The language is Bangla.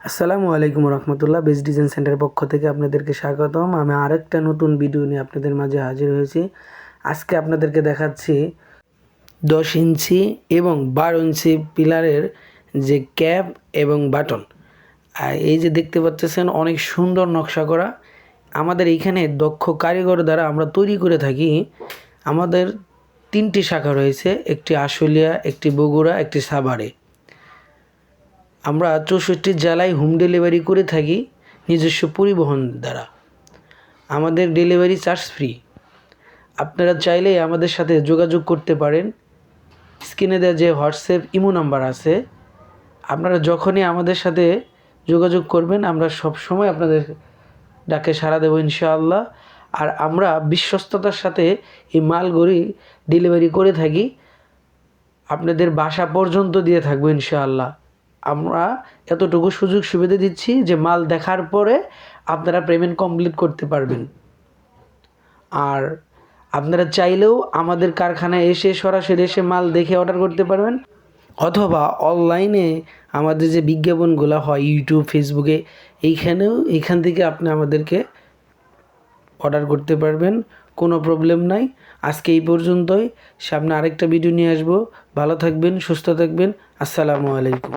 আসসালামু আলাইকুম রহমতুল্লাহ বেস্ট ডিজাইন সেন্টারের পক্ষ থেকে আপনাদেরকে স্বাগতম। আমি আরেকটা নতুন ভিডিও নিয়ে আপনাদের মাঝে হাজির হয়েছি। আজকে আপনাদেরকে দেখাচ্ছি দশ ইঞ্চি এবং বারো ইঞ্চি পিলারের যে ক্যাপ এবং বাটন। আর এই যে দেখতে পাচ্ছেন, অনেক সুন্দর নকশা করা। আমাদের এইখানে দক্ষ কারিগর দ্বারা আমরা তৈরি করে থাকি। আমাদের তিনটি শাখা রয়েছে, একটি আশুলিয়া, একটি বগুড়া, একটি সাভারে। আমরা চৌষট্টি জেলায় হোম ডেলিভারি করে থাকি নিজস্ব পরিবহন দ্বারা। আমাদের ডেলিভারি চার্জ ফ্রি। আপনারা চাইলে আমাদের সাথে যোগাযোগ করতে পারেন। স্ক্রিনে দেওয়া যে হোয়াটসঅ্যাপ, ইমো নাম্বার আছে। আপনারা যখনই আমাদের সাথে যোগাযোগ করবেন, আমরা সব সময় আপনাদের ডাকে সাড়া দেবো ইনশাআল্লাহ। আর আমরা বিশ্বস্ততার সাথে এই মালগুলি ডেলিভারি করে থাকি। আপনাদের বাসা পর্যন্ত দিয়ে থাকব ইনশাআল্লাহ। আমরা এতটুকু সুযোগ সুবিধা দিচ্ছি যে মাল দেখার পরে আপনারা পেমেন্ট কমপ্লিট করতে পারবেন। আর আপনারা চাইলেও আমাদের কারখানায় এসে সরাসরি এসে মাল দেখে অর্ডার করতে পারবেন। অথবা অনলাইনে আমাদের যে বিজ্ঞাপনগুলো হয় ইউটিউব ফেসবুকে এইখানেও এইখান থেকে আপনি আমাদেরকে অর্ডার করতে পারবেন। কোনো প্রবলেম নাই। আজকে এই পর্যন্তই। সামনে আরেকটা ভিডিও নিয়ে আসব। ভালো থাকবেন, সুস্থ থাকবেন। আসসালামু আলাইকুম।